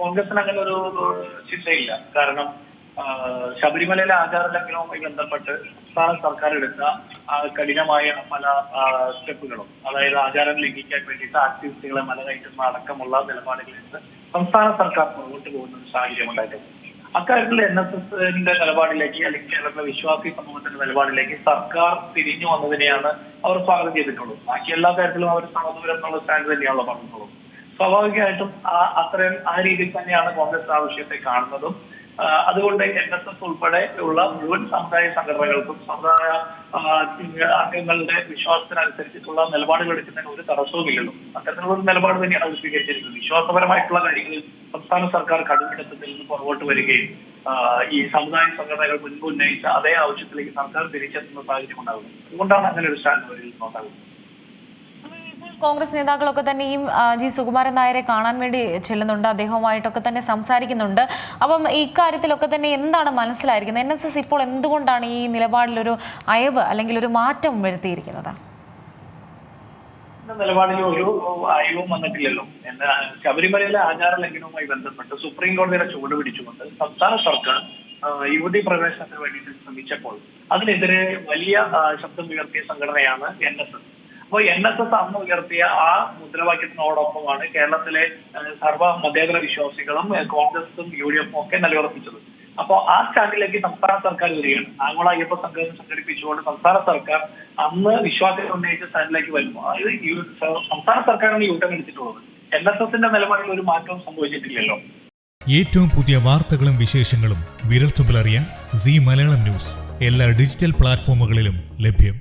കോൺഗ്രസിന് അങ്ങനെ ഒരു ചിന്തയില്ല. കാരണം ശബരിമലയിലെ ആചാര ലംഘനവുമായി ബന്ധപ്പെട്ട് സംസ്ഥാന സർക്കാർ എടുത്ത കഠിനമായ പല സ്റ്റെപ്പുകളും അതായത് ആചാരം ലംഘിക്കാൻ വേണ്ടിയിട്ട് ആക്ടിവിസ്റ്റുകളെ മലകയറ്റുന്ന അടക്കമുള്ള നിലപാടുകളിൽ നിന്ന് സംസ്ഥാന സർക്കാർ മുന്നോട്ട് പോകുന്ന ഒരു സാഹചര്യം ഉണ്ടായിട്ടുണ്ട് അക്കാര്യത്തിൽ എൻ എസ് എസിന്റെ നിലപാടിലേക്ക് അല്ലെങ്കിൽ കേരളത്തിലെ വിശ്വാസി സമൂഹത്തിന്റെ നിലപാടിലേക്ക് സർക്കാർ തിരിഞ്ഞു വന്നതിനെയാണ് അവർ സ്വാഗതം ചെയ്തിട്ടുള്ളത്. ബാക്കി എല്ലാ കാര്യത്തിലും അവർ സമദൂരം എന്നുള്ള സ്റ്റാൻഡ് തന്നെയാണല്ലോ പറഞ്ഞിട്ടുള്ളത്. സ്വാഭാവികമായിട്ടും അത്രയും ആ രീതിയിൽ തന്നെയാണ് കോൺഗ്രസ് ആ വിഷയത്തെ കാണുന്നതും അതുകൊണ്ട് എൻ എസ് എസ് ഉൾപ്പെടെ ഉള്ള മുഴുവൻ സമുദായ സംഘടനകൾക്കും സമുദായ അംഗങ്ങളുടെ വിശ്വാസത്തിനനുസരിച്ചിട്ടുള്ള നിലപാടുകൾ എടുക്കുന്നതിന് ഒരു തടസ്സവുമില്ലല്ലോ അത്തരത്തിലുള്ള ഒരു നിലപാട് തന്നെയാണ് അവർ സ്വീകരിച്ചിരിക്കുന്നത്. വിശ്വാസപരമായിട്ടുള്ള കാര്യങ്ങളിൽ സംസ്ഥാന സർക്കാർ കടുമെടുത്തതിൽ നിന്ന് പുറകോട്ട് വരികയും ഈ സമുദായ സംഘടനകൾ മുൻപ് ഉന്നയിച്ച അതേ ആവശ്യത്തിലേക്ക് സർക്കാർ തിരിച്ചെത്തുന്ന സാഹചര്യം ഉണ്ടാകുന്നത്. അതുകൊണ്ടാണ് അങ്ങനെ ഒരു സ്റ്റാൻഡ് അവരിൽ നിന്നുണ്ടാകുന്നത് കോൺഗ്രസ് നേതാക്കളൊക്കെ തന്നെയും ജി സുകുമാരൻ നായരെ കാണാൻ വേണ്ടി ചെല്ലുന്നുണ്ട്. അദ്ദേഹവുമായിട്ടൊക്കെ തന്നെ സംസാരിക്കുന്നുണ്ട്. അപ്പം ഇക്കാര്യത്തിലൊക്കെ തന്നെ എന്താണ് മനസ്സിലായിരിക്കുന്നത്? എൻ എസ് എസ് ഇപ്പോൾ എന്തുകൊണ്ടാണ് ഈ നിലപാടിലൊരു അയവ് അല്ലെങ്കിൽ ഒരു മാറ്റം വരുത്തിയിരിക്കുന്നത്? നിലപാടിൽ ഒരു അയവും വന്നിട്ടില്ലല്ലോ. എന്താ ശബരിമലയിലെ ആചാര ലംഘനവുമായി ബന്ധപ്പെട്ട് സുപ്രീം കോടതിയുടെ ചുവട് പിടിച്ചുകൊണ്ട് സംസ്ഥാന സർക്കാർ യുവതി പ്രവേശനത്തിന് വേണ്ടിയിട്ട് ശ്രമിച്ചപ്പോൾ അതിനെതിരെ വലിയ ശബ്ദം ഉയർത്തിയ സംഘടനയാണ് എൻ എസ് എസ്. അപ്പോൾ എൻ എസ് എസ് അന്ന് ഉയർത്തിയ ആ മുദ്രാവാക്യത്തിനോടൊപ്പമാണ് കേരളത്തിലെ സർവ മതേതര വിശ്വാസികളും കോൺഗ്രസും യു ഡി എഫും ഒക്കെ നിലയുറപ്പിച്ചത്. അപ്പോൾ ആ സ്റ്റാൻഡിലേക്ക് സംസ്ഥാന സർക്കാർ വരികയാണ്. ആഗോള അയ്യപ്പ സംഘം സംഘടിപ്പിച്ചുകൊണ്ട് സംസ്ഥാന സർക്കാർ അന്ന് വിശ്വാസികൾ ഉന്നയിച്ച സ്റ്റാൻഡിലേക്ക് വരുമ്പോൾ അതായത് സംസ്ഥാന സർക്കാരാണ് യൂട്ടേൺ എടുത്തിട്ടുള്ളത്. എൻ എസ് എസിന്റെ നിലപാടിൽ ഒരു മാറ്റവും സംഭവിച്ചിട്ടില്ലല്ലോ. ഏറ്റവും പുതിയ വാർത്തകളും വിശേഷങ്ങളും വിരൽത്തുമ്പിലറിയാൻ സി മലയാളം ന്യൂസ്. എല്ലാ ഡിജിറ്റൽ പ്ലാറ്റ്ഫോമുകളിലും ലഭ്യം.